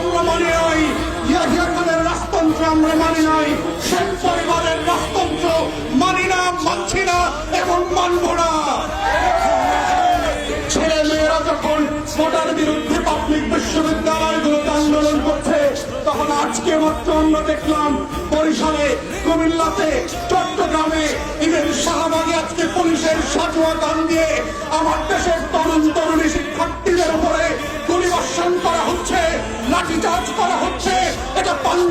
আমরা মানি নাই। ইয়াহিয়া রাজতন্ত্র আমরা মানি নাই। শেখ পরিবারের রাজতন্ত্র মানি না, মানছি না এবং মানব না। ছেলে মেয়েরা যখন ভোটার বিরুদ্ধে পাবলিক বিশ্ববিদ্যালয়গুলোতে আন্দোলন করছে, তখন আজকে মাত্র আমরা দেখলাম বরিশালে, কুমিল্লাতে, চট্টগ্রামে ইভেন শাহবাগে আজকে পুলিশের সাজুয়া গান দিয়ে আমার দেশের তরুণ, তরুণী শিক্ষার্থীদের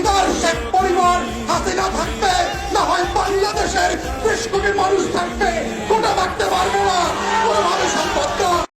ইদার শেখ পরিবার